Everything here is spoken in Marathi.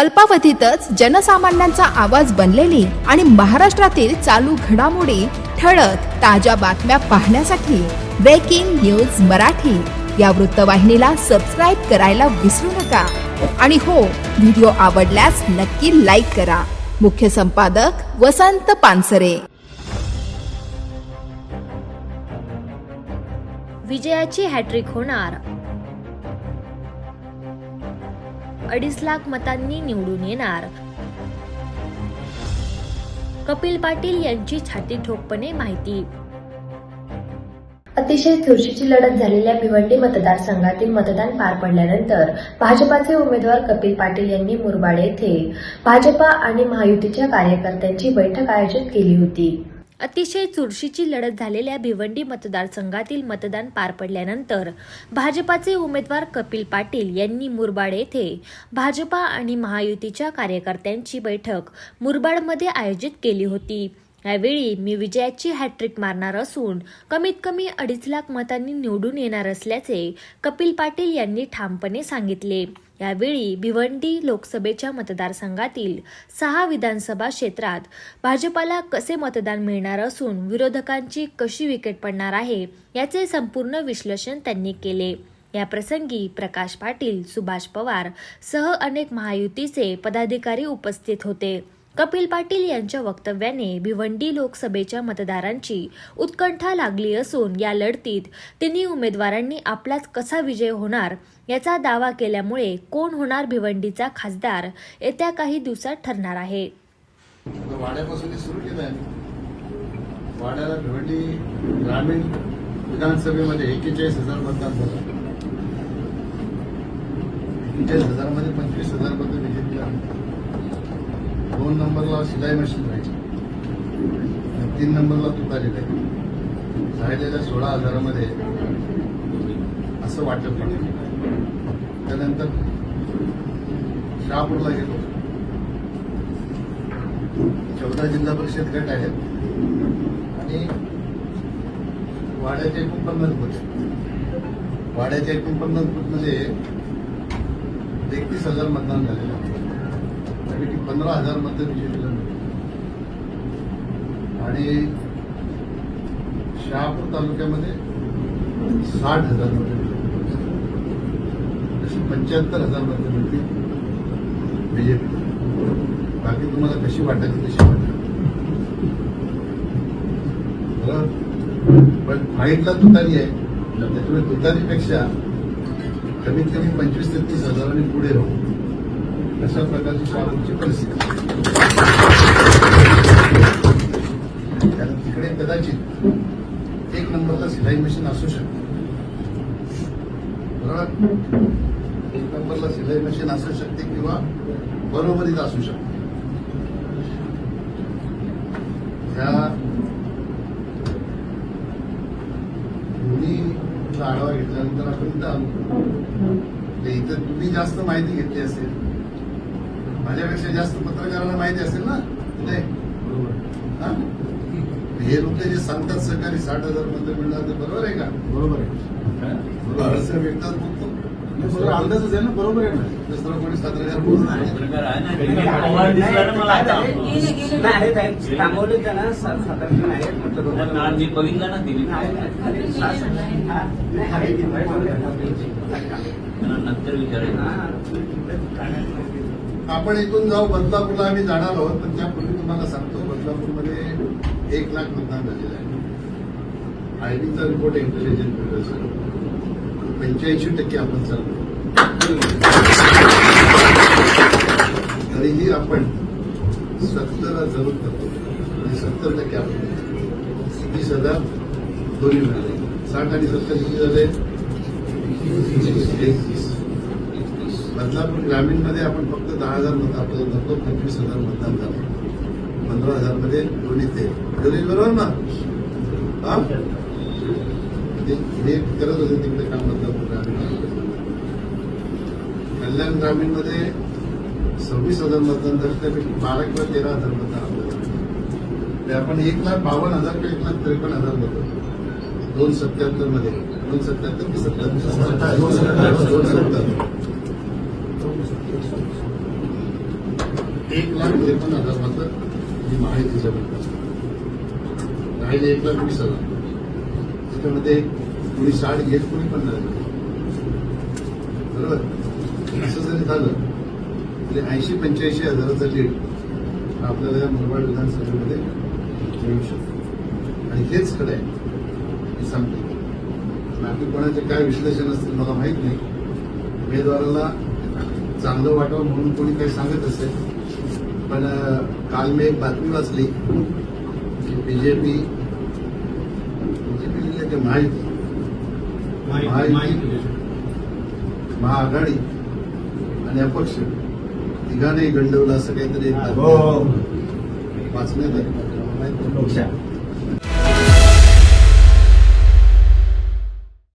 अल्पावधीतच जनसामान्यांचा आवाज बनलेली आणि महाराष्ट्रातील चालू घडामोडी ठळक ताज्या बातम्या पाहण्यासाठी ब्रेकिंग न्यूज मराठी. या वृत्तवाहिनीला सबस्क्राईब करायला विसरू नका. आणि हो व्हिडिओ आवडल्यास नक्की लाईक करा. मुख्य संपादक वसंत पानसरे. विजयाची हॅट्रिक होणार. अडीच लाख मतांनी निवडून येणार. कपिल पाटील यांची छाती ठोकपणे माहिती. अतिशय चुरशीची लढत झालेल्या भिवंडी मतदारसंघातील मतदान पार पडल्यानंतर भाजपाचे उमेदवार कपिल पाटील यांनी मुरबाड येथे भाजपा आणि महायुतीच्या कार्यकर्त्यांची बैठक आयोजित केली होती. अतिशय चुरशीची लढत झालेल्या भिवंडी मतदारसंघातील मतदान पार पडल्यानंतर भाजपाचे उमेदवार कपिल पाटील यांनी मुरबाड येथे भाजपा आणि महायुतीच्या कार्यकर्त्यांची बैठक मुरबाडमध्ये आयोजित केली होती. यावेळी मी विजयाची हॅट्रिक मारणार असून कमीत कमी अडीच लाख मतांनी निवडून येणार असल्याचे कपिल पाटील यांनी ठामपणे सांगितले. यावेळी भिवंडी लोकसभेच्या मतदारसंघातील सहा विधानसभा क्षेत्रात भाजपाला कसे मतदान मिळणार असून विरोधकांची कशी विकेट पडणार आहे याचे संपूर्ण विश्लेषण त्यांनी केले. या प्रसंगी प्रकाश पाटील सुभाष पवार सह अनेक महायुतीचे पदाधिकारी उपस्थित होते. कपिल पाटील यांच्या वक्तव्याने भिवंडी लोकसभेच्या मतदारांची उत्कंठा लागली असून या लढतीत तिन्ही उमेदवारांनी आपलाच कसा विजय होणार याचा दावा केल्यामुळे कोण होणार भिवंडीचा खासदार येत्या काही दिवसात ठरणार आहे. वाड्यापासून सुरू केलं आहे. वाड्याला भिवंडी ग्रामीण विधानसभेमध्ये एक्केचाळीस हजार मतदान झालं. एक्केचाळीस हजारमध्ये पंचवीस हजार मतं बीजेपीला दोन नंबरला शिलाई मशीन पाहिजे. तीन नंबरला तुतारी राहायची झालेल्या सोळा हजारामध्ये असं वाटत पण त्यानंतर शहापूरला गेलो. चौदा जिल्हा परिषद गट आहेत. आणि वाड्याचे एकूण पन्नास बूथ वाड्याच्या एकूण पन्नास एकतीस हजार मतदान झालेलं आहे. त्यापैकी पंधरा हजार मतं बीजेपीला मिळाली आणि शहापूर तालुक्यामध्ये साठ हजार मतं अशी पंच्याहत्तर हजार मतं मिळतील बीजेपी बाकी तुम्हाला कशी वाटायची तशी वाटायची पण फाईटला तुतारी आहे. त्याच्यामुळे तुतारीपेक्षा कमीत कमी पंचवीस ते तीस हजारांनी पुढे राहू. अशा प्रकारची शाळांची परिस्थिती. कारण तिकडे कदाचित एक नंबरला सिलाई मशीन असू शकते. बरोबर? एक नंबरला सिलाई मशीन असू शकते किंवा बरोबरीत असू शकते. त्या दोन्हीचा आढावा घेतल्यानंतर आपण इथं ते इथं तुम्ही जास्त माहिती घेतली असेल माझ्यापेक्षा जास्त पत्रकारांना माहिती असेल ना नाही हा? हे लोक जे सांगतात सरकारी साठ हजार मतं मिळणार ते बरोबर आहे का बरोबर आहे बरोबर बोलतो बरोबर अंदाजच आहे ना बरोबर आहे ना दुसरा कोणी सात मी बघितलं ना हा, हा. त्यांना नंतर विचारायचं आपण इथून जाऊ बदलापूरला आम्ही जाणार आहोत पण त्यापूर्वी तुम्हाला सांगतो बदलापूरमध्ये एक लाख मतदान झालेलं आहे. आयबीचा रिपोर्ट इंटेलिजन्स पंच्याऐंशी टक्के आपण चालतो तरीही आपण सत्तरला जरूर करतो. आणि सत्तर टक्के आपण वीस हजार दोन्ही मिळाले. साठ आणि सत्तर किती झाले? एकतीस बदलापूर ग्रामीणमध्ये आपण फक्त दहा हजार मतं आपल्याला जातो पंचवीस हजार मतदान झालं. पंधरा हजारमध्ये दोन्ही ते. दोन्ही बरोबर ना? हा? हे करत होते तिकडे काम बदलापूर ग्रामीण कल्याण ग्रामीणमध्ये सव्वीस हजार मतदान झालं त्यापैकी बारा किंवा तेरा हजार मतदान आपल्याला. ते आपण एक लाख बावन्न हजार किंवा एक लाख त्रेपन्न हजार मतं दोन सत्याहत्तरमध्ये दोन सत्याहत्तर की सत्याहत्तर दोन सत्याहत्तर दोन सत्याहत्तर एक लाख त्रेपन्न हजार मात्र ही माहितीच्या राहिले एक लाख वीस हजार. त्याच्यामध्ये कुणी साठ घेत कुणी पण नाही बरोबर? असं जरी झालं तरी ऐंशी पंच्याऐंशी हजाराचा लीड हा आपल्याला या मुरबाड विधानसभेमध्ये मिळू शकतो. आणि हेच खरं आहे. मी सांगतो. बाकी कोणाचे काय विश्लेषण असतील मला माहीत नाही. उमेदवाराला चांगलं वाटावं म्हणून कोणी काही सांगत असेल. पण काल मी एक बातमी वाचली. की बीजेपी बीजेपी लिहिलं की माहिती. माहिती महाआघाडी आणि अपक्ष. तिघांनाही गंडवलं असं काहीतरी हो. वाचण्यात आली.